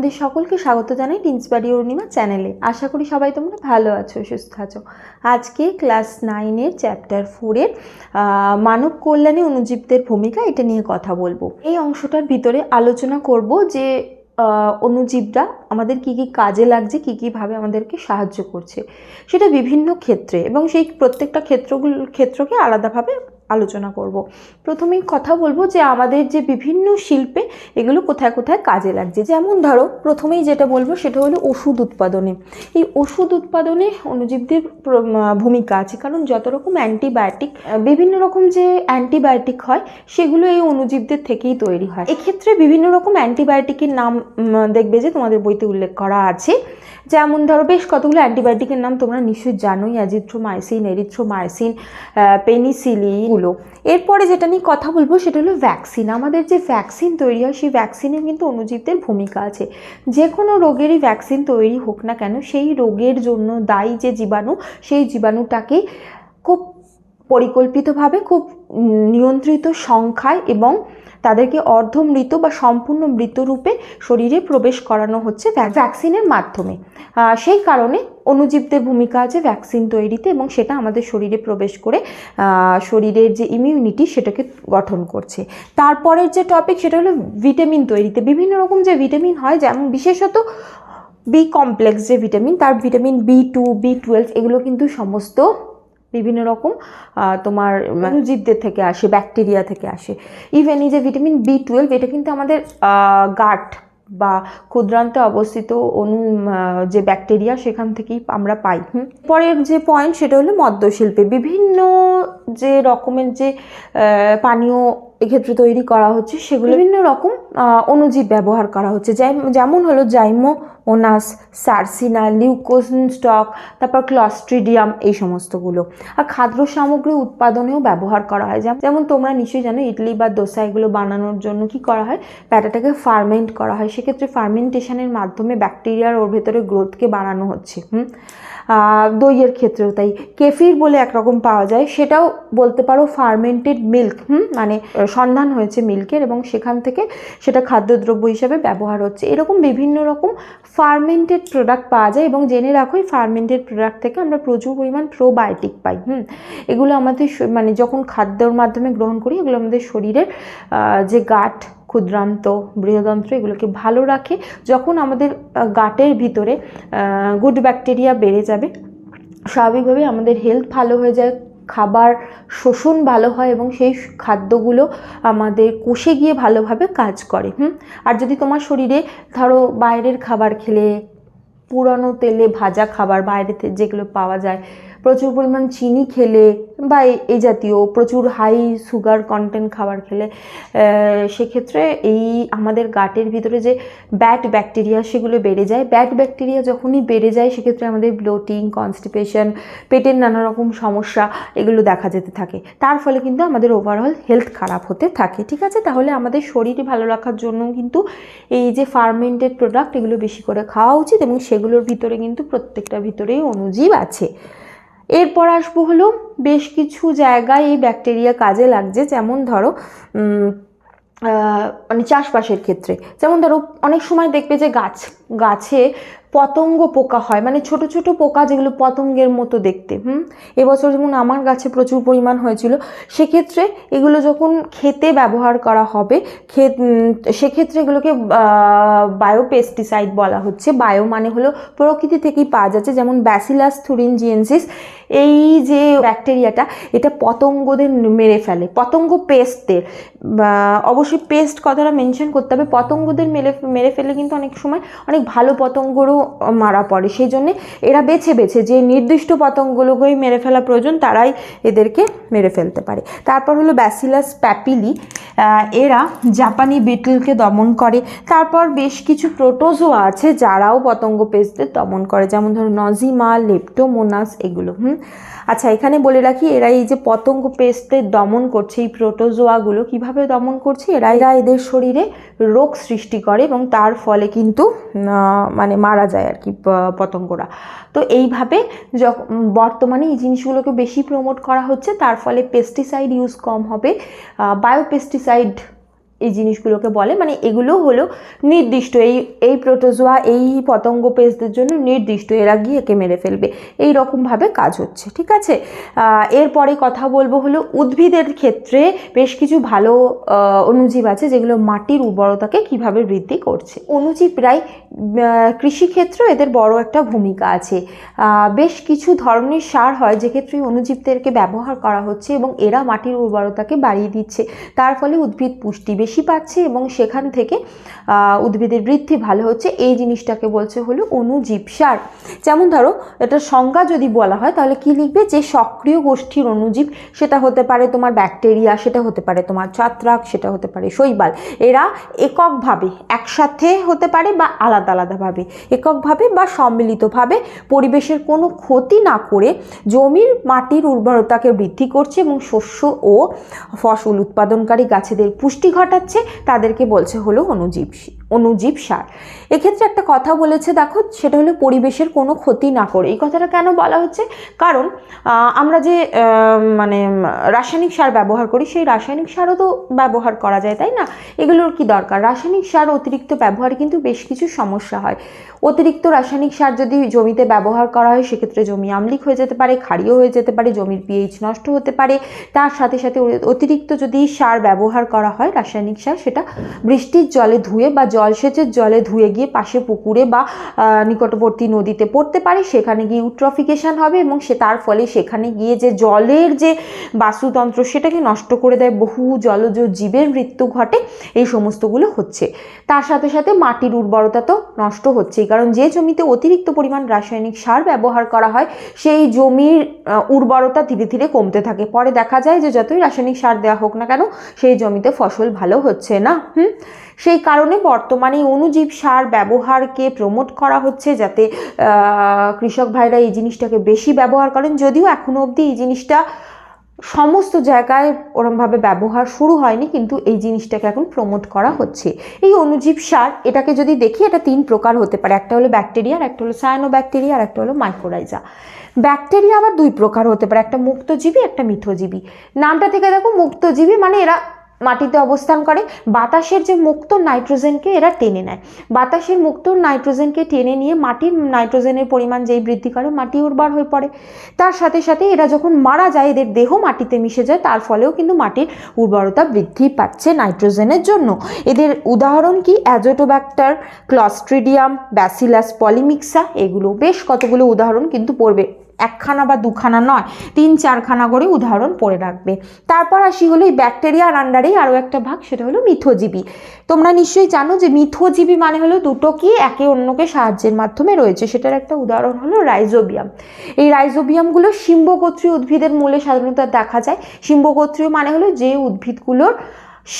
তোমাদের সকলকে স্বাগত জানাই টিন্সবাড়ি অরুণিমা চ্যানেলে। আশা করি সবাই তোমরা ভালো আছো, সুস্থ আছো। আজকে ক্লাস নাইনের চ্যাপ্টার ফোরের মানব কল্যাণে অনুজীবদের ভূমিকা এটা নিয়ে কথা বলব। এই অংশটার ভিতরে আলোচনা করব যে অনুজীবরা আমাদের কি কি কাজে লাগছে, কি কীভাবে আমাদেরকে সাহায্য করছে। সেটা বিভিন্ন ক্ষেত্রে এবং সেই প্রত্যেকটা ক্ষেত্রগুলো, ক্ষেত্রকে আলাদাভাবে আলোচনা করব। প্রথমেই কথা বলব যে আমাদের যে বিভিন্ন শিল্পে এগুলো কোথায় কোথায় কাজে লাগছে। যেমন ধরো, প্রথমেই যেটা বলব সেটা হলো ওষুধ উৎপাদনে। এই ওষুধ উৎপাদনে অণুজীবদের ভূমিকা আছে। কারণ যত রকম অ্যান্টিবায়োটিক বিভিন্ন রকম যে অ্যান্টিবায়োটিক হয়, সেগুলো এই অণুজীবদের থেকেই তৈরি হয়। এক্ষেত্রে বিভিন্ন রকম অ্যান্টিবায়োটিকের নাম দেখবে যে তোমাদের বইতে উল্লেখ করা আছে। যেমন ধরো, বেশ কতগুলো অ্যান্টিবায়োটিকের নাম তোমরা নিশ্চয়ই জানোই। অ্যাজিথ্রোমাইসিন, এরিথ্রোমাইসিন পেনিসিলিনগুলো এরপরে যেটা নিয়ে কথা বলব সেটা হলো ভ্যাকসিন আমাদের যে ভ্যাকসিন তৈরি হয়, সেই ভ্যাকসিনে কিন্তু অণুজীবদের ভূমিকা আছে। যে কোনো রোগেরই ভ্যাকসিন তৈরি হোক না কেন, সেই রোগের জন্য দায়ী যে জীবাণু, সেই জীবাণুটাকে খুব পরিকল্পিতভাবে খুব নিয়ন্ত্রিত সংখ্যায় এবং তাদেরকে অর্ধমৃত বা সম্পূর্ণ মৃত রূপে শরীরে প্রবেশ করানো হচ্ছে ভ্যাক- ভ্যাকসিনের মাধ্যমে। সেই কারণে অণুজীবদের ভূমিকা আছে ভ্যাকসিন তৈরিতে এবং সেটা আমাদের শরীরে প্রবেশ করে শরীরের যে ইমিউনিটি সেটাকে গঠন করছে। তারপরের যে টপিক সেটা হলো ভিটামিন তৈরিতে। বিভিন্ন রকম যে ভিটামিন হয়, যেমন বিশেষত বি কমপ্লেক্স যে ভিটামিন, তার vitamin B two B twelve এগুলো কিন্তু সমস্ত বিভিন্ন রকম তোমার অণুজীবদের থেকে আসে ব্যাকটেরিয়া থেকে আসে। ইভেন এই যে ভিটামিন বি টুয়েলভ এটা কিন্তু আমাদের গাট বা ক্ষুদ্রান্তে অবস্থিত অনু যে ব্যাকটেরিয়া সেখান থেকেই আমরা পাই। পরের যে পয়েন্ট সেটা হলো মদ্যশিল্পে। বিভিন্ন যে রকমের যে পানীয় এক্ষেত্রে তৈরি করা হচ্ছে সেগুলো বিভিন্ন রকম আহ, অণুজীব ব্যবহার করা হচ্ছে। যেমন হলো জাইমো ওনাস, সার্সিনা লিউকোসিন স্টক তারপর ক্লস্ট্রিডিয়াম, এই সমস্তগুলো। আর খাদ্য সামগ্রী উৎপাদনেও ব্যবহার করা হয়। যেমন তোমরা নিশ্চয়ই জানো, ইডলি বা দোসা এগুলো বানানোর জন্য কি করা হয়? প্যাটাটাকে ফার্মেন্ট করা হয়। সেক্ষেত্রে ফার্মেন্টেশনের মাধ্যমে ব্যাকটেরিয়ার ওর ভেতরে গ্রোথকে বাড়ানো হচ্ছে দইয়ের ক্ষেত্রেও তাই। কেফির বলে একরকম পাওয়া যায়, সেটাও বলতে পারো ফার্মেন্টেড মিল্ক, হুম? মানে সন্ধান হয়েছে মিল্কের এবং সেখান থেকে সেটা খাদ্যদ্রব্য হিসাবে ব্যবহার হচ্ছে। এরকম বিভিন্ন রকম ফার্মেন্টেড প্রোডাক্ট পাওয়া যায় এবং জেনে রাখো, এই ফার্মেন্টেড প্রোডাক্ট থেকে আমরা প্রচুর পরিমাণ প্রোবায়োটিক পাই, হুম? এগুলো আমাদের মানে যখন খাদ্যর মাধ্যমে গ্রহণ করি, এগুলো আমাদের শরীরের যে গাট, ক্ষুদ্রান্ত, বৃহদন্ত্র, এগুলোকে ভালো রাখে। যখন আমাদের গাটের ভিতরে গুড ব্যাকটেরিয়া বেড়ে যাবে স্বাভাবিকভাবে আমাদের হেলথ ভালো হয়ে যায় খাবার শোষণ ভালো হয় এবং সেই খাদ্যগুলো আমাদের কোষে গিয়ে ভালোভাবে কাজ করে, হুম? আর যদি তোমার শরীরে ধরো বাইরের খাবার খেলে, পুরানো তেলে ভাজা খাবার বাইরে যেগুলো পাওয়া যায় প্রচুর পরিমাণ চিনি খেলে বা এই- জাতীয় প্রচুর হাই সুগার কন্টেন্ট খাবার খেলে সেক্ষেত্রে এই আমাদের গাটের ভিতরে যে ব্যাড ব্যাকটেরিয়া সেগুলো বেড়ে যায়। ব্যাড ব্যাকটেরিয়া যখনই বেড়ে যায়, সেক্ষেত্রে আমাদের ব্লোটিং কনস্টিপেশন পেটের নানা রকম সমস্যা এগুলো দেখা যেতে থাকে। তার ফলে কিন্তু আমাদের ওভারঅল হেলথ খারাপ হতে থাকে, ঠিক আছে? তাহলে আমাদের শরীর ভালো রাখার জন্য কিন্তু এই যে ফার্মেন্টেড প্রোডাক্ট এগুলো বেশি করে খাওয়া উচিত এবং সেগুলোর ভিতরে কিন্তু প্রত্যেকটা ভিতরেই অণুজীব আছে। এরপর আসব হলো বেশ কিছু জায়গায় এই ব্যাকটেরিয়া কাজে লাগছে। যেমন ধরো মানে চাষবাসের ক্ষেত্রে। যেমন ধরো, অনেক সময় দেখবে যে গাছ, গাছে পতঙ্গ পোকা হয়। মানে ছোট ছোট পোকা যেগুলো পতঙ্গের মতো দেখতে, হুম? এবছর যেমন আমার গাছে প্রচুর পরিমাণ হয়েছিল, সেক্ষেত্রে এগুলো যখন খেতে ব্যবহার করা হবে ক্ষেত সেক্ষেত্রে এগুলোকে বায়ো পেস্টিসাইড বলা হচ্ছে। বায়ো মানে হলো প্রকৃতি থেকেই পাওয়া যাচ্ছে, যেমন ব্যাসিলাস থুরিনজিয়েন্সিস এই যে ব্যাকটেরিয়াটা এটা পতঙ্গদের মেরে ফেলে, পতঙ্গ পেস্টদের অবশ্যই পেস্ট কথাটা মেনশন করতে হবে। পতঙ্গদের মেরে মেরে ফেলে কিন্তু অনেক সময় অনেক ভালো পতঙ্গরও মারা পড়ে। সেই জন্যে এরা বেছে বেছে যে নির্দিষ্ট পতঙ্গগুলোকেই মেরে ফেলা প্রয়োজন, তারাই এদেরকে মেরে ফেলতে পারে। তারপর হলো ব্যাসিলাস প্যাপিলি এরা জাপানি বিটলকে দমন করে। তারপর বেশ কিছু প্রোটোজোয়া আছে যারাও পতঙ্গ পেস্টদের দমন করে, যেমন ধরো নজিমা, লেপ্টোমোনাস এগুলো, হুম? আচ্ছা এখানে বলে রাখি, এরা এই যে পতঙ্গ পেস্টদের দমন করছে, এই প্রোটোজোয়াগুলো কীভাবে দমন করছে? এরা এরা এদের শরীরে রোগ সৃষ্টি করে এবং তার ফলে কিন্তু মানে মারা যায় আর কি পতঙ্গরা। তো এইভাবে যখন বর্তমানে এই জিনিসগুলোকে বেশি প্রমোট করা হচ্ছে, তার ফলে পেস্টিসাইড ইউজ কম হবে। বায়োপেস্টিসাইড এই জিনিসগুলোকে বলে মানে এগুলো হলো নির্দিষ্ট এই এই প্রোটোজোয়া এই পতঙ্গ পেস্টদের জন্য নির্দিষ্ট এরা গিয়ে একে মেরে ফেলবে। এই রকমভাবে কাজ হচ্ছে ঠিক আছে? এরপরে কথা বলব হলো উদ্ভিদের ক্ষেত্রে বেশ কিছু ভালো অনুজীব আছে যেগুলো মাটির উর্বরতাকে কীভাবে বৃদ্ধি করছে। অণুজীবরাই আহ, কৃষিক্ষেত্রেও এদের বড় একটা ভূমিকা আছে। বেশ কিছু ধরনের সার হয় যে ক্ষেত্রে এই ব্যবহার করা হচ্ছে এবং এরা মাটির উর্বরতাকে বাড়িয়ে দিচ্ছে। তার ফলে উদ্ভিদ পুষ্টি বেশি পাচ্ছে এবং সেখান থেকে উদ্ভিদের বৃদ্ধি ভালো হচ্ছে। এই জিনিসটাকে বলছে হলো অণুজীব সার। যেমন ধরো, এটা সংজ্ঞা যদি বলা হয়, তাহলে কি লিখবে? যে সক্রিয় গোষ্ঠীর অণুজীব সেটা হতে পারে তোমার ব্যাকটেরিয়া, সেটা হতে পারে তোমার ছত্রাক, সেটা হতে পারে শৈবাল। এরা এককভাবে একসাথে হতে পারে বা আলাদা আলাদাভাবে। এককভাবে বা সম্মিলিতভাবে পরিবেশের কোনো ক্ষতি না করে জমির মাটির উর্বরতাকে বৃদ্ধি করছে এবং শস্য ও ফসল উৎপাদনকারী গাছেদের পুষ্টি ঘটাচ্ছে। তাদেরকে বলছে হলো অণুজীব অণুজীব সার। এক্ষেত্রে একটা কথা বলেছে, দেখো, সেটা হলো পরিবেশের কোনো ক্ষতি না করে। এই কথাটা কেন বলা হচ্ছে? কারণ আমরা যে মানে রাসায়নিক সার ব্যবহার করি, সেই রাসায়নিক সারও তো ব্যবহার করা যায়, তাই না? এগুলোর কি দরকার? রাসায়নিক সার অতিরিক্ত ব্যবহারে কিন্তু বেশ কিছু সমস্যা হয়। অতিরিক্ত রাসায়নিক সার যদি জমিতে ব্যবহার করা হয়, সেক্ষেত্রে জমি আমলিক হয়ে যেতে পারে, ক্ষারীয় হয়ে যেতে পারে, জমির পিএইচ নষ্ট হতে পারে। তার সাথে সাথে অতিরিক্ত যদি সার ব্যবহার করা হয়, রাসায়নিক সার, সেটা বৃষ্টির জলে ধুয়ে বা জলসেচের জলে ধুয়ে গিয়ে পাশে পুকুরে বা নিকটবর্তী নদীতে পড়তে পারে, সেখানে গিয়ে ইউট্রফিকেশন হবে এবং সে তার ফলে সেখানে গিয়ে যে জলের যে বাস্তুতন্ত্র, সেটাকে নষ্ট করে দেয় বহু জলজ জীবের মৃত্যু ঘটে, এই সমস্তগুলো হচ্ছে। তার সাথে সাথে মাটির উর্বরতা তো নষ্ট হচ্ছেই, কারণ যে জমিতে অতিরিক্ত পরিমাণ রাসায়নিক সার ব্যবহার করা হয়, সেই জমির উর্বরতা ধীরে ধীরে কমতে থাকে। পরে দেখা যায় যে যতই রাসায়নিক সার দেওয়া হোক না কেন, সেই জমিতে ফসল ভালো হচ্ছে না, হুম? সেই কারণে বর্তমানে অনুজীব সার ব্যবহারকে প্রমোট করা হচ্ছে যাতে কৃষক ভাইরা এই জিনিসটাকে বেশি ব্যবহার করেন। যদিও এখনও অবধি এই জিনিসটা সমস্ত জায়গায় ওরমভাবে ব্যবহার শুরু হয়নি, কিন্তু এই জিনিসটাকে এখন প্রমোট করা হচ্ছে। এই অনুজীব সার, এটাকে যদি দেখি, এটা তিন প্রকার হতে পারে। একটা হলো ব্যাকটেরিয়া আর একটা হলো সায়ানো ব্যাকটেরিয়া আর একটা হলো মাইক্রোরাইজা ব্যাকটেরিয়া আবার দুই প্রকার হতে পারে। একটা মুক্তজীবী, একটা মিথজীবী। নামটা থেকে দেখো, মুক্তজীবী মানে এরা মাটিতে অবস্থান করে। বাতাসের যে মুক্ত নাইট্রোজেনকে এরা টেনে নেয়। বাতাসের মুক্ত নাইট্রোজেনকে টেনে নিয়ে মাটির নাইট্রোজেনের পরিমাণ যেই বৃদ্ধি করে, মাটি উর্বর হয়ে পড়ে। তার সাথে সাথে এরা যখন মারা যায়, এদের দেহ মাটিতে মিশে যায়, তার ফলেও কিন্তু মাটির উর্বরতা বৃদ্ধি পাচ্ছে নাইট্রোজেনের জন্য। এদের উদাহরণ কি? অ্যাজোটোব্যাক্টার ক্লস্ট্রিডিয়াম ব্যাসিলাস পলিমিক্সা এগুলো বেশ কতগুলো উদাহরণ কিন্তু পড়বে। একখানা বা দুখানা নয়, তিন চারখানা করে উদাহরণ পড়ে রাখবে। তারপর আসি হলো এই ব্যাকটেরিয়ার আন্ডারেই আরও একটা ভাগ, সেটা হলো মিথজীবী। তোমরা নিশ্চয়ই জানো যে মিথজীবী মানে হলো দুটো কি একে অন্যকে সাহায্যের মাধ্যমে রয়েছে। সেটার একটা উদাহরণ হলো রাইজোবিয়াম। এই রাইজোবিয়ামগুলো শিম্বগোত্রীয় উদ্ভিদের মূলে সাধারণত দেখা যায়। শিম্বগোত্রীয় মানে হলো যে উদ্ভিদগুলোর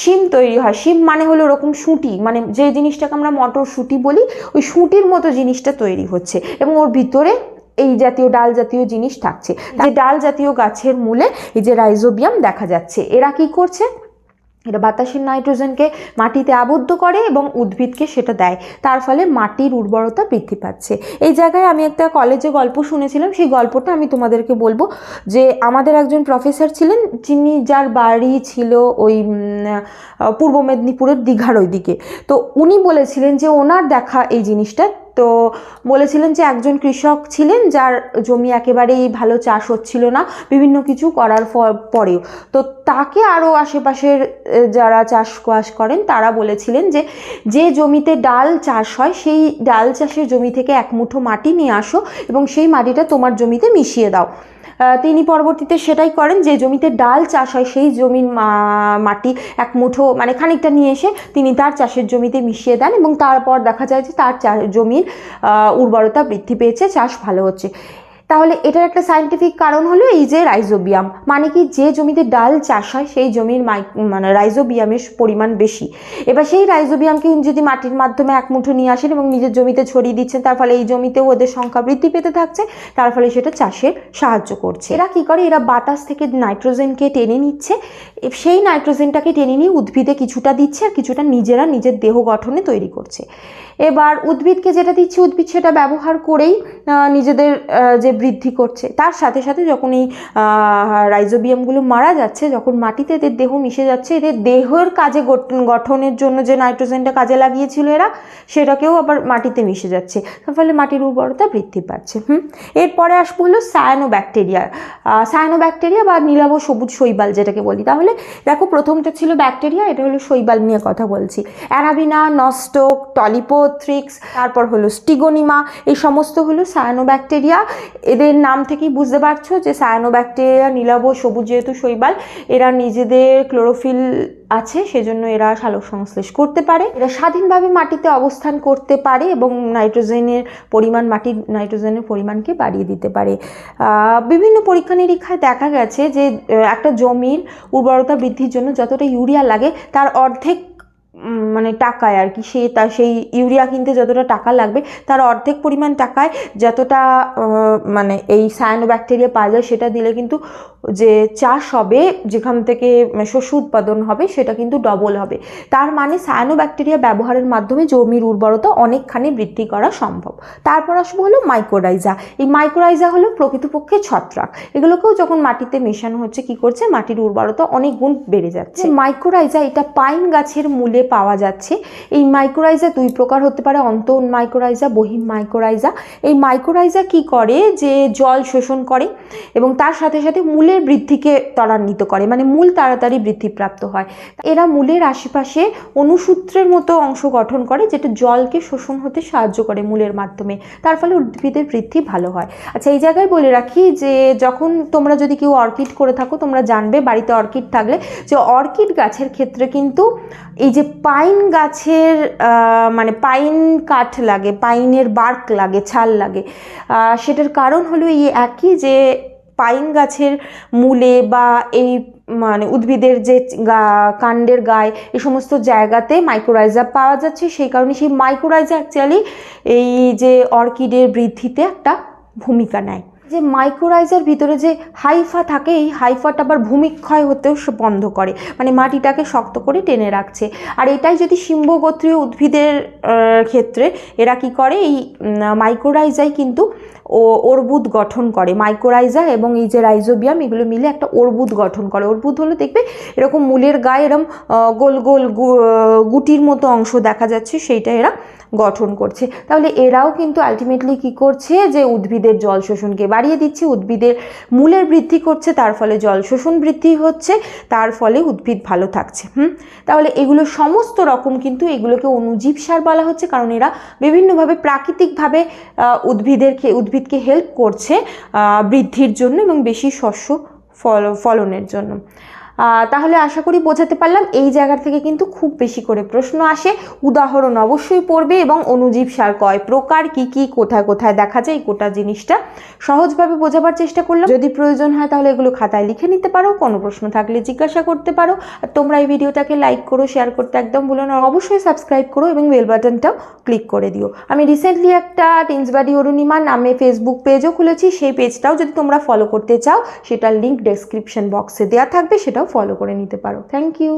শিম তৈরি হয়। শিম মানে হলো ওরকম সুঁটি মানে যে জিনিসটাকে আমরা মটর সুঁটি বলি, ওই সুঁটির মতো জিনিসটা তৈরি হচ্ছে এবং ওর ভিতরে এই জাতীয় ডাল জাতীয় জিনিস থাকছে। যে ডাল জাতীয় গাছের মূলে এই যে রাইজোবিয়াম দেখা যাচ্ছে, এরা কি করছে? এটা বাতাসের নাইট্রোজেনকে মাটিতে আবদ্ধ করে এবং উদ্ভিদকে সেটা দেয়। তার ফলে মাটির উর্বরতা বৃদ্ধি পাচ্ছে। এই জায়গায় আমি একটা কলেজে গল্প শুনেছিলাম, সেই গল্পটা আমি তোমাদেরকে বলব যে আমাদের একজন প্রফেসর ছিলেন, যিনি যার বাড়ি ছিল ওই পূর্ব মেদিনীপুরের দীঘার ওইদিকে। তো উনি বলেছিলেন যে ওনার দেখা এই জিনিসটা তো বলেছিলেন যে একজন কৃষক ছিলেন যার জমি একেবারেই ভালো চাষ হচ্ছিল না, বিভিন্ন কিছু করার পরেও। তো তাকে আরও আশেপাশের যারা চাষবাস করেন তারা বলেছিলেন যে যে জমিতে ডাল চাষ হয় সেই ডাল চাষের জমি থেকে এক মুঠো মাটি নিয়ে আসো এবং সেই মাটিটা তোমার জমিতে মিশিয়ে দাও। তিনি পরবর্তীতে সেটাই করেন যে জমিতে ডাল চাষ হয়, সেই জমির মাটি এক মুঠো মানে খানিকটা নিয়ে এসে তিনি তার চাষের জমিতে মিশিয়ে দেন এবং তারপর দেখা যায় যে তার জমির উর্বরতা বৃদ্ধি পেয়েছে, চাষ ভালো হচ্ছে। তাহলে এটার একটা সাইন্টিফিক কারণ হলো এই যে রাইজোবিয়াম মানে কি যে জমিতে ডাল চাষ হয় সেই জমির মানে রাইজোবিয়ামের পরিমাণ বেশি। এবার সেই রাইজোবিয়ামকে যদি মাটির মাধ্যমে এক মুঠো নিয়ে আসেন এবং নিজের জমিতে ছড়িয়ে দিচ্ছেন, তার ফলে এই জমিতেও ওদের সংখ্যা বৃদ্ধি পেতে থাকছে, তার ফলে সেটা চাষের সাহায্য করছে। এরা কি করে? এরা বাতাস থেকে নাইট্রোজেনকে টেনে নিচ্ছে। সেই নাইট্রোজেনটাকে টেনে নিয়ে উদ্ভিদে কিছুটা দিচ্ছে আর কিছুটা নিজেরা নিজের দেহ গঠনে তৈরি করছে। এবার উদ্ভিদকে যেটা দিচ্ছে, উদ্ভিদ সেটা ব্যবহার করেই নিজেদের যে বৃদ্ধি করছে। তার সাথে সাথে যখন এই রাইজোবিয়ামগুলো মারা যাচ্ছে, যখন মাটিতে এদের দেহ মিশে যাচ্ছে, এদের দেহের কাজে গঠনের জন্য যে নাইট্রোজেনটা কাজে লাগিয়েছিল এরা, সেটাকেও আবার মাটিতে মিশে যাচ্ছে। তার ফলে মাটির উর্বরতা বৃদ্ধি পাচ্ছে। হুম? এরপরে আসব হলো সায়ানো ব্যাকটেরিয়া সায়ানো ব্যাকটেরিয়া বা নীলাভ সবুজ শৈবাল যেটাকে বলি। তাহলে দেখো প্রথমটা ছিল ব্যাকটেরিয়া এটা হলো শৈবাল নিয়ে কথা বলছি। অ্যারাবিনা নস্টক টলিপোথ্রিক্স, তারপর হলো স্টিগোনিমা, এই সমস্ত হলো সায়ানো ব্যাকটেরিয়া এদের নাম থেকেই বুঝতে পারছ যে সায়ানো ব্যাকটেরিয়া নীলাভ, সবুজ যেহেতু শৈবাল, এরা নিজেদের ক্লোরোফিল আছে, সেজন্য এরা সালোক সংশ্লেষ করতে পারে। এরা স্বাধীনভাবে মাটিতে অবস্থান করতে পারে এবং নাইট্রোজেনের পরিমাণ, মাটির নাইট্রোজেনের পরিমাণকে বাড়িয়ে দিতে পারে। বিভিন্ন পরীক্ষা নিরীক্ষায় দেখা গেছে যে একটা জমির উর্বরতা বৃদ্ধির জন্য যতটা ইউরিয়া লাগে, তার অর্ধেক মানে টাকায় আর কি সে তার সেই ইউরিয়া কিনতে যতটা টাকা লাগবে তার অর্ধেক পরিমাণ টাকায় যতটা মানে এই সায়ানো ব্যাকটেরিয়া পাওয়া যায় সেটা দিলে কিন্তু যে চাষ হবে যেখান থেকে শস্য উৎপাদন হবে সেটা কিন্তু ডবল হবে। তার মানে সায়ানো ব্যাকটেরিয়া ব্যবহারের মাধ্যমে জমির উর্বরতা অনেকখানি বৃদ্ধি করা সম্ভব। তারপর আসব হলো মাইক্রোরাইজা এই মাইক্রোরাইজা হলো প্রকৃতপক্ষে ছত্রাক। এগুলোকেও যখন মাটিতে মেশানো হচ্ছে কি করছে? মাটির উর্বরতা অনেক গুণ বেড়ে যাচ্ছে। মাইক্রোরাইজা এটা পাইন গাছের মূলে পাওয়া যাচ্ছে। এই মাইক্রোরাইজা দুই প্রকার হতে পারে অন্তঃন মাইক্রোরাইজা বহিম মাইক্রোরাইজা এই মাইক্রোরাইজা কি করে? যে জল শোষণ করে এবং তার সাথে সাথে মূলের বৃদ্ধিকে ত্বরান্বিত করে মানে মূল তাড়াতাড়ি বৃদ্ধিপ্রাপ্ত হয়। এরা মূলের আশেপাশে অনুসূত্রের মতো অংশ গঠন করে, যেটা জলকে শোষণ হতে সাহায্য করে মূলের মাধ্যমে। তার ফলে উদ্ভিদের বৃদ্ধি ভালো হয়। আচ্ছা এই জায়গায় বলে রাখি যে, যখন তোমরা যদি কেউ অর্কিড করে থাকো, তোমরা জানবে বাড়িতে অর্কিড থাকলে যে অর্কিড গাছের ক্ষেত্রে কিন্তু এই যে পাইন গাছের মানে পাইন কাঠ লাগে, পাইনের বার্ক লাগে, ছাল লাগে। সেটার কারণ হলো এই একই যে পাইন গাছের মূলে বা এই মানে উদ্ভিদের যে কাণ্ডের গায়ে এই সমস্ত জায়গাতে মাইক্রোরাইজা পাওয়া যাচ্ছে। সেই কারণে সেই মাইক্রোরাইজা অ্যাকচুয়ালি এই যে অর্কিডের বৃদ্ধিতে একটা ভূমিকা নেয়। যে মাইক্রোরাইজার ভিতরে যে হাইফা থাকে, এই হাইফাটা আবার ভূমিক্ষয় হতেও সে বন্ধ করে। মানে মাটিটাকে শক্ত করে টেনে রাখছে। আর এটাই যদি সিম্বগোত্রীয় উদ্ভিদের ক্ষেত্রে, এরা কি করে? এই মাইক্রোরাইজাই কিন্তু ও অর্বুদ গঠন করে মাইক্রোরাইজা এবং এই যে রাইজোবিয়াম এগুলো মিলে একটা অর্বুদ গঠন করে। অর্বুদ হলো দেখবে এরকম মূলের গায়ে এরকম গোল গোল গুটির মতো অংশ দেখা যাচ্ছে, সেইটা এরা গঠন করছে। তাহলে এরাও কিন্তু আলটিমেটলি কি করছে যে উদ্ভিদের জল শোষণকে বাড়িয়ে দিচ্ছে, উদ্ভিদের মূলের বৃদ্ধি করছে, তার ফলে জল শোষণ বৃদ্ধি হচ্ছে, তার ফলে উদ্ভিদ ভালো থাকছে, হুম? তাহলে এগুলো সমস্ত রকম কিন্তু এগুলোকে অনুজীব সার বলা হচ্ছে, কারণ এরা বিভিন্নভাবে প্রাকৃতিকভাবে উদ্ভিদের খে- উদ্ভিদকে হেল্প করছে বৃদ্ধির জন্য এবং বেশি শস্য ফল ফলনের জন্য। তাহলে আশা করি বোঝাতে পারলাম। এই জায়গা থেকে কিন্তু খুব বেশি করে প্রশ্ন আসে। উদাহরণ অবশ্যই পড়বে এবং অনুজীব সার কয় প্রকার, কি কি, কোথায় কোথায় দেখা যায় গোটা জিনিসটা সহজভাবে বোঝাবার চেষ্টা করলাম। যদি প্রয়োজন হয় তাহলে এগুলো খাতায় লিখে নিতে পারো, কোনো প্রশ্ন থাকলে জিজ্ঞাসা করতে পারো। আর তোমরা এই ভিডিওটাকে লাইক করো শেয়ার করতে একদম ভুলো না। অবশ্যই সাবস্ক্রাইব করো এবং বেল বাটনটাও ক্লিক করে দিও। আমি রিসেন্টলি একটা টিন্সবাড়ি অরুণিমা নামে ফেসবুক পেজও খুলেছি। সেই পেজটাও যদি তোমরা ফলো করতে চাও, সেটার লিঙ্ক ডেসক্রিপশন বক্সে দেওয়া থাকবে, সেটাও ফলো করে নিতে পারো। Thank you